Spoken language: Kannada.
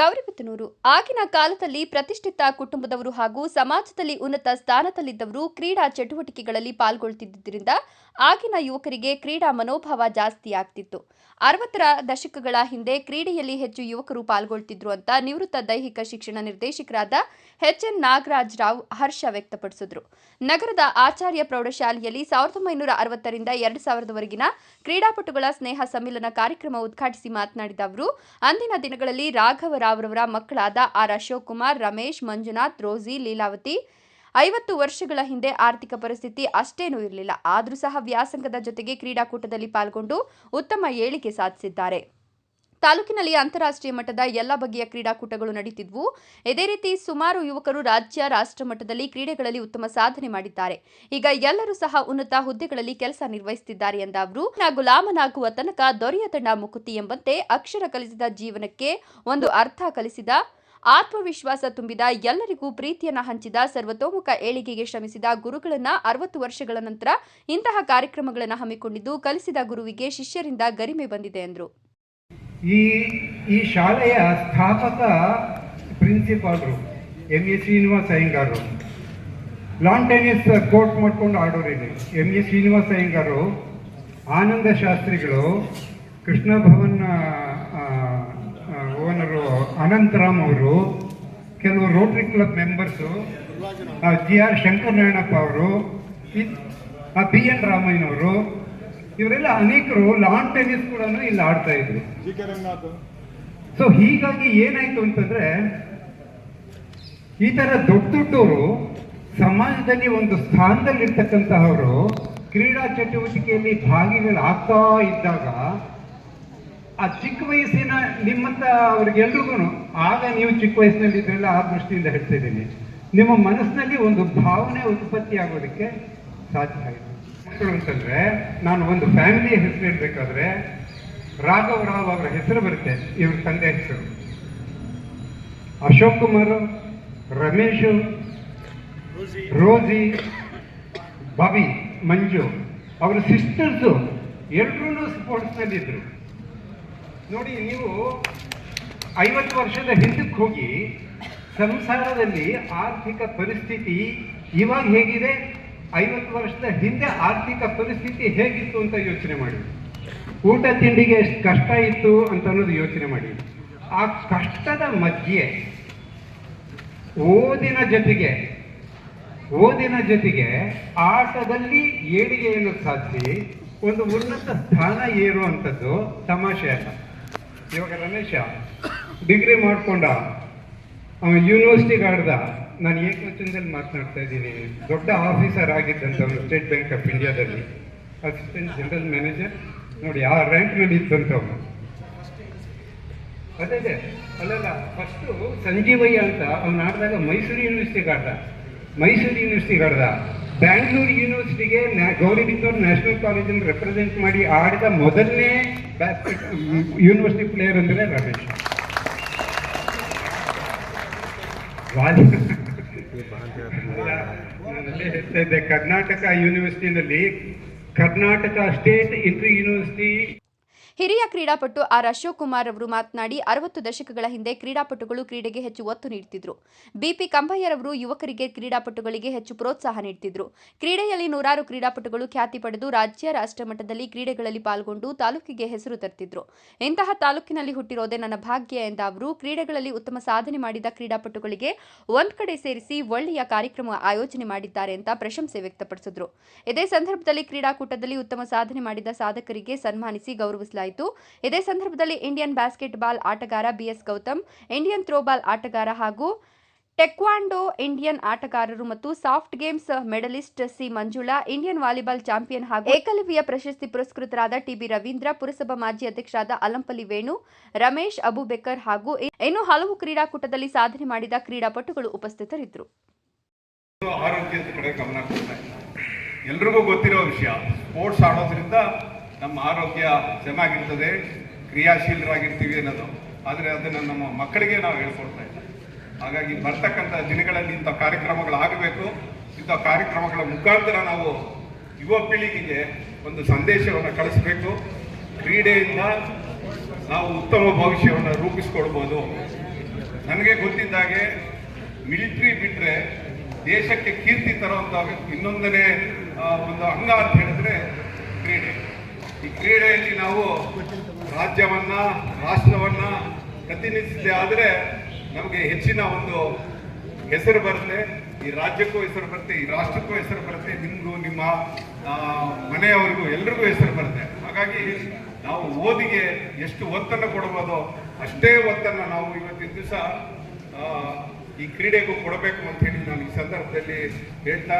ಗೌರಿಬಿದನೂರು ಆಗಿನ ಕಾಲದಲ್ಲಿ ಪ್ರತಿಷ್ಠಿತ ಕುಟುಂಬದವರು ಹಾಗೂ ಸಮಾಜದಲ್ಲಿ ಉನ್ನತ ಸ್ಥಾನದಲ್ಲಿದ್ದವರು ಕ್ರೀಡಾ ಚಟುವಟಿಕೆಗಳಲ್ಲಿ ಪಾಲ್ಗೊಳ್ತಿದ್ದರಿಂದ ಆಗಿನ ಯುವಕರಿಗೆ ಕ್ರೀಡಾ ಮನೋಭಾವ ಜಾಸ್ತಿ ಆಗ್ತಿತ್ತು. ಅರವತ್ತರ ದಶಕಗಳ ಹಿಂದೆ ಕ್ರೀಡೆಯಲ್ಲಿ ಹೆಚ್ಚು ಯುವಕರು ಪಾಲ್ಗೊಳ್ತಿದ್ರು ಅಂತ ನಿವೃತ್ತ ದೈಹಿಕ ಶಿಕ್ಷಣ ನಿರ್ದೇಶಕರಾದ ಎಚ್ ಎನ್ ನಾಗರಾಜ್ ರಾವ್ ಹರ್ಷ ವ್ಯಕ್ತಪಡಿಸಿದ್ರು. ನಗರದ ಆಚಾರ್ಯ ಪ್ರೌಢಶಾಲೆಯಲ್ಲಿ ಸಾವಿರದ ಒಂಬೈನೂರ ಅರವತ್ತರಿಂದ ಎರಡು ಸಾವಿರದವರೆಗಿನ ಕ್ರೀಡಾಪಟುಗಳ ಸ್ನೇಹ ಸಮ್ಮಿಲನ ಕಾರ್ಯಕ್ರಮ ಉದ್ಘಾಟಿಸಿ ಮಾತನಾಡಿದ ಅವರು, ಅಂದಿನ ದಿನಗಳಲ್ಲಿ ರಾಘವರಾವ್ರವರ ಮಕ್ಕಳಾದ ಆರ್ ಅಶೋಕ್ ಕುಮಾರ್ ರಮೇಶ್, ಮಂಜುನಾಥ್, ರೋಜಿ, ಲೀಲಾವತಿ ಐವತ್ತು ವರ್ಷಗಳ ಹಿಂದೆ ಆರ್ಥಿಕ ಪರಿಸ್ಥಿತಿ ಅಷ್ಟೇನೂ ಇರಲಿಲ್ಲ. ಆದರೂ ಸಹ ವ್ಯಾಸಂಗದ ಜೊತೆಗೆ ಕ್ರೀಡಾಕೂಟದಲ್ಲಿ ಪಾಲ್ಗೊಂಡು ಉತ್ತಮ ಏಳಿಗೆ ಸಾಧಿಸಿದ್ದಾರೆ. ತಾಲೂಕಿನಲ್ಲಿ ಅಂತಾರಾಷ್ಟ್ರೀಯ ಮಟ್ಟದ ಎಲ್ಲ ಬಗೆಯ ಕ್ರೀಡಾಕೂಟಗಳು ನಡೀತಿದ್ವು. ಇದೇ ರೀತಿ ಸುಮಾರು ಯುವಕರು ರಾಜ್ಯ, ರಾಷ್ಟ್ರ ಮಟ್ಟದಲ್ಲಿ ಕ್ರೀಡೆಗಳಲ್ಲಿ ಉತ್ತಮ ಸಾಧನೆ ಮಾಡಿದ್ದಾರೆ. ಈಗ ಎಲ್ಲರೂ ಸಹ ಉನ್ನತ ಹುದ್ದೆಗಳಲ್ಲಿ ಕೆಲಸ ನಿರ್ವಹಿಸುತ್ತಿದ್ದಾರೆ ಎಂದ ಅವರು ಗುಲಾಮನಾಗುವ ತನಕ ದೊರೆಯತಣ್ಣ ಮುಕುತಿ ಎಂಬಂತೆ ಅಕ್ಷರ ಕಲಿಸಿದ ಜೀವನಕ್ಕೆ ಒಂದು ಅರ್ಥ ಕಲಿಸಿದ, ಆತ್ಮವಿಶ್ವಾಸ ತುಂಬಿದ, ಎಲ್ಲರಿಗೂ ಪ್ರೀತಿಯನ್ನ ಹಂಚಿದ, ಸರ್ವತೋಮುಖ ಏಳಿಗೆಗೆ ಶ್ರಮಿಸಿದ ಗುರುಗಳನ್ನ ಅರವತ್ತು ವರ್ಷಗಳ ನಂತರ ಇಂತಹ ಕಾರ್ಯಕ್ರಮಗಳನ್ನು ಹಮ್ಮಿಕೊಂಡಿದ್ದು ಕಲಿಸಿದ ಗುರುವಿಗೆ ಶಿಷ್ಯರಿಂದ ಗರಿಮೆ ಬಂದಿದೆ ಎಂದರು. ಈ ಈ ಶಾಲೆಯ ಸ್ಥಾಪಕ ಪ್ರಿನ್ಸಿಪಾಲ್ರು M A Srinivasa Iyengar lawn tennis court ಮಾಡ್ಕೊಂಡು ಆಡೋರಿದೆ ಎಂ ಎಂ ಶ್ರೀನಿವಾಸ ಅಯ್ಯಂಗಾರು ಆನಂದ ಶಾಸ್ತ್ರಿಗಳು, ಕೃಷ್ಣ ಭವನ್ ಓನರು ಅನಂತರಾಮ್ ಅವರು, ಕೆಲವು rotary club members G R Shankaranarayanappa ಅವರು ಬಿ ಎನ್ ರಾಮಯ್ಯನವರು ಇವರೆಲ್ಲ ಅನೇಕರು ಲಾನ್ ಟೆನ್ನಿಸ್ ಕೂಡ ಇಲ್ಲಿ ಆಡ್ತಾ ಇದ್ರು. ಸೊ ಹೀಗಾಗಿ ಏನಾಯ್ತು ಅಂತಂದ್ರೆ ಈ ತರ ದೊಡ್ಡ ದೊಡ್ಡವರು ಸಮಾಜದಲ್ಲಿ ಒಂದು ಸ್ಥಾನದಲ್ಲಿ ಇರ್ತಕ್ಕಂತಹವರು ಕ್ರೀಡಾ ಚಟುವಟಿಕೆಯಲ್ಲಿ ಭಾಗಿಗಳಾಗ್ತಾ ಇದ್ದಾಗ ಆ ಚಿಕ್ಕ ವಯಸ್ಸಿನ ನಿಮ್ಮಂತ ಅವ್ರಿಗೆಲ್ರಿಗೂ ಆಗ ನೀವು ಚಿಕ್ಕ ವಯಸ್ಸಿನಲ್ಲಿ ಇದ್ರೆಲ್ಲ ಆ ದೃಷ್ಟಿಯಿಂದ ಹೇಳ್ತಾ ಇದ್ದೀನಿ. ನಿಮ್ಮ ಮನಸ್ಸಿನಲ್ಲಿ ಒಂದು ಭಾವನೆ ಉತ್ಪತ್ತಿ ಆಗೋದಕ್ಕೆ ಸಾಧ್ಯ ಆಯಿತು. ಅಂತಂದ್ರೆ ನಾನು ಒಂದು ಫ್ಯಾಮಿಲಿ ಹೆಸರು ಹೇಳ್ಬೇಕಾದ್ರೆ ರಾಘವ್ ರಾವ್ ಅವರ ಹೆಸರು ಬರುತ್ತೆ ಇವ್ರ ತಂದೆ ಹೆಸರು. ಅಶೋಕ್ ಕುಮಾರ್ ರಮೇಶ್ ರೋಜಿ. ಬಾಬಿ ಮಂಜು ಅವರ ಸಿಸ್ಟರ್ಸು ಎಲ್ಲರೂ ಸ್ಪೋರ್ಟ್ಸ್ನಲ್ಲಿದ್ದರು ನೋಡಿ ನೀವು ಐವತ್ತು ವರ್ಷದ ಹಿಂದಕ್ಕೆ ಹೋಗಿ ಸಂಸಾರದಲ್ಲಿ ಆರ್ಥಿಕ ಪರಿಸ್ಥಿತಿ ಇವಾಗ ಹೇಗಿದೆ? ಐವತ್ತು ವರ್ಷದ ಹಿಂದೆ ಆರ್ಥಿಕ ಪರಿಸ್ಥಿತಿ ಹೇಗಿತ್ತು ಅಂತ ಯೋಚನೆ ಮಾಡಿ ಊಟ ತಿಂಡಿಗೆ ಎಷ್ಟು ಕಷ್ಟ ಇತ್ತು ಅಂತ ಅನ್ನೋದು ಯೋಚನೆ ಮಾಡಿ ಆ ಕಷ್ಟದ ಮಧ್ಯೆ ಓದಿನ ಜೊತೆಗೆ ಓದಿನ ಜೊತೆಗೆ ಆಟದಲ್ಲಿ ಏಳಿಗೆಯನ್ನು ಸಾಧಿಸಿ ಒಂದು ಉನ್ನತ ಸ್ಥಾನ ಏರುವಂಥದ್ದು ತಮಾಷೆ ಅಲ್ಲ. ಇವಾಗ ರಮೇಶ, ಡಿಗ್ರಿ ಮಾಡ್ಕೊಂಡ ಯೂನಿವರ್ಸಿಟಿಗೆ ಆಡ್ದ ನಾನು ಏಕವಚನದಲ್ಲಿ ಮಾತನಾಡ್ತಾ ಇದ್ದೀನಿ. ದೊಡ್ಡ ಆಫೀಸರ್ ಆಗಿದ್ದಂಥವ್ರು ಸ್ಟೇಟ್ ಬ್ಯಾಂಕ್ ಆಫ್ ಇಂಡಿಯಾದಲ್ಲಿ ಅಸಿಸ್ಟೆಂಟ್ ಜನರಲ್ ಮ್ಯಾನೇಜರ್ ನೋಡಿ, ಆ ರ್ಯಾಂಕ್ನಲ್ಲಿ ಇದ್ದಂಥವ್ರು. ಅದೇ ಅದೇ. ಅಲ್ಲಲ್ಲ ಫಸ್ಟು ಸಂಜೀವಯ್ಯ ಅಂತ ಅವ್ನು ಆಡಿದಾಗ ಮೈಸೂರು ಯೂನಿವರ್ಸಿಟಿಗೆ ಆಡ್ದ ಮೈಸೂರು ಯೂನಿವರ್ಸಿಟಿಗೆ ಆಡ್ದ ಬ್ಯಾಂಗ್ಳೂರು ಯೂನಿವರ್ಸಿಟಿಗೆ ಗೌರಿಬಿದೂರು ನ್ಯಾಷನಲ್ ಕಾಲೇಜಿನ ರೆಪ್ರೆಸೆಂಟ್ ಮಾಡಿ ಆಡಿದ ಮೊದಲನೇ ಬ್ಯಾಸ್ಕೆಟ್ ಯೂನಿವರ್ಸಿಟಿ ಪ್ಲೇಯರ್ ಅಂದರೆ ರಮೇಶ್. ಕರ್ನಾಟಕ ಯೂನಿವರ್ಸಿಟಿನಲ್ಲಿ ಕರ್ನಾಟಕ ಸ್ಟೇಟ್ ಇಂಟರ್ ಯೂನಿವರ್ಸಿಟಿ ಹಿರಿಯ ಕ್ರೀಡಾಪಟು ಆರ್ ಅಶೋಕ್ ಕುಮಾರ್ ಅವರು ಮಾತನಾಡಿ ಅರವತ್ತು ದಶಕಗಳ ಹಿಂದೆ ಕ್ರೀಡಾಪಟುಗಳು ಕ್ರೀಡೆಗೆ ಹೆಚ್ಚು ಒತ್ತು ನೀಡುತ್ತಿದ್ರು ಬಿಪಿ ಕಂಬಯ್ಯರವರು ಯುವಕರಿಗೆ ಕ್ರೀಡಾಪಟುಗಳಿಗೆ ಹೆಚ್ಚು ಪ್ರೋತ್ಸಾಹ ನೀಡುತ್ತಿದ್ರು ಕ್ರೀಡೆಯಲ್ಲಿ ನೂರಾರು ಕ್ರೀಡಾಪಟುಗಳು ಖ್ಯಾತಿ ಪಡೆದು ರಾಜ್ಯ, ರಾಷ್ಟ್ರ ಮಟ್ಟದಲ್ಲಿ ಕ್ರೀಡೆಗಳಲ್ಲಿ ಪಾಲ್ಗೊಂಡು ತಾಲೂಕಿಗೆ ಹೆಸರು ತರ್ತಿದ್ರು. ಇಂತಹ ತಾಲೂಕಿನಲ್ಲಿ ಹುಟ್ಟಿರೋದೇ ನನ್ನ ಭಾಗ್ಯ ಎಂದ ಅವರು, ಕ್ರೀಡೆಗಳಲ್ಲಿ ಉತ್ತಮ ಸಾಧನೆ ಮಾಡಿದ ಕ್ರೀಡಾಪಟುಗಳಿಗೆ ಒಂದ್ ಕಡೆ ಸೇರಿಸಿ ಒಳ್ಳೆಯ ಕಾರ್ಯಕ್ರಮ ಆಯೋಜನೆ ಮಾಡಿದ್ದಾರೆ ಅಂತ ಪ್ರಶಂಸೆ ವ್ಯಕ್ತಪಡಿಸಿದ್ರು. ಇದೇ ಸಂದರ್ಭದಲ್ಲಿ ಕ್ರೀಡಾಕೂಟದಲ್ಲಿ ಉತ್ತಮ ಸಾಧನೆ ಮಾಡಿದ ಸಾಧಕರಿಗೆ ಸನ್ಮಾನಿಸಿ ಗೌರವಿಸಲಾಯಿತು. ಇದೇ ಸಂದರ್ಭದಲ್ಲಿ ಇಂಡಿಯನ್ ಬಾಸ್ಕೆಟ್ಬಾಲ್ ಆಟಗಾರ ಬಿಎಸ್ ಗೌತಮ್, ಇಂಡಿಯನ್ ಥ್ರೋಬಾಲ್ ಆಟಗಾರ ಹಾಗೂ ಟೆಕ್ವಾಂಡೋ ಇಂಡಿಯನ್ ಆಟಗಾರರು ಮತ್ತು soft games medalist C Manjula, Indian volleyball champion ಹಾಗೂ ಏಕಲವ್ಯ ಪ್ರಶಸ್ತಿ ಪುರಸ್ಕೃತರಾದ ಟಿಬಿ ರವೀಂದ್ರ, ಪುರಸಭಾ ಮಾಜಿ ಅಧ್ಯಕ್ಷರಾದ ಅಲಂಪಲ್ಲಿ ವೇಣು, ರಮೇಶ್ ಅಬುಬೆಕರ್ ಹಾಗೂ ಇನ್ನು ಹಲವು ಕ್ರೀಡಾಕೂಟದಲ್ಲಿ ಸಾಧನೆ ಮಾಡಿದ ಕ್ರೀಡಾಪಟುಗಳು ಉಪಸ್ಥಿತರಿದ್ದರು. ಎಲ್ರಿಗೂ ಗೊತ್ತಿರೋ ವಿಷಯ, ಸ್ಪೋರ್ಟ್ಸ್ ಆಡೋದ್ರಿಂದ ನಮ್ಮ ಆರೋಗ್ಯ ಚೆನ್ನಾಗಿರ್ತದೆ, ಕ್ರಿಯಾಶೀಲರಾಗಿರ್ತೀವಿ ಅನ್ನೋದು. ಆದರೆ ಅದನ್ನು ನಮ್ಮ ಮಕ್ಕಳಿಗೆ ನಾವು ಹೇಳ್ಕೊಡ್ತಾ ಇಲ್ಲ. ಹಾಗಾಗಿ ಬರ್ತಕ್ಕಂಥ ದಿನಗಳಲ್ಲಿ ಇಂಥ ಕಾರ್ಯಕ್ರಮಗಳಾಗಬೇಕು ಇಂಥ ಕಾರ್ಯಕ್ರಮಗಳ ಮುಖಾಂತರ ನಾವು ಯುವ ಪೀಳಿಗೆಗೆ ಒಂದು ಸಂದೇಶವನ್ನು ಕಳಿಸ್ಬೇಕು. ಕ್ರೀಡೆಯಿಂದ ನಾವು ಉತ್ತಮ ಭವಿಷ್ಯವನ್ನು ರೂಪಿಸ್ಕೊಡ್ಬೋದು. ನನಗೆ ಗೊತ್ತಿದ್ದಾಗೆ ಮಿಲಿಟ್ರಿ ಬಿಟ್ಟರೆ ದೇಶಕ್ಕೆ ಕೀರ್ತಿ ತರುವಂಥ ಇನ್ನೊಂದನೇ ಒಂದು ಅಂಗ ಅಂತ ಹೇಳಿದ್ರೆ ಕ್ರೀಡೆ. ಈ ಕ್ರೀಡೆಯಲ್ಲಿ ನಾವು ರಾಜ್ಯವನ್ನ, ರಾಷ್ಟ್ರವನ್ನ ಪ್ರತಿನಿಧಿಸಿದೆ ಆದರೆ ನಮಗೆ ಹೆಚ್ಚಿನ ಒಂದು ಹೆಸರು ಬರುತ್ತೆ. ಈ ರಾಜ್ಯಕ್ಕೂ ಹೆಸರು ಬರುತ್ತೆ, ಈ ರಾಷ್ಟ್ರಕ್ಕೂ ಹೆಸರು ಬರುತ್ತೆ, ನಿಮಗೂ, ನಿಮ್ಮ ಮನೆಯವರಿಗೂ ಎಲ್ರಿಗೂ ಹೆಸರು ಬರುತ್ತೆ. ಹಾಗಾಗಿ ನಾವು ಓದಿಗೆ ಎಷ್ಟು ಒತ್ತನ್ನು ಕೊಡಬಹುದು ಅಷ್ಟೇ ಒತ್ತನ್ನು ನಾವು ಇವತ್ತಿನ ದಿವಸ ಈ ಕ್ರೀಡೆಗೂ ಕೊಡಬೇಕು ಅಂತ ಹೇಳಿ ನಾನು ಈ ಸಂದರ್ಭದಲ್ಲಿ ಹೇಳ್ತಾ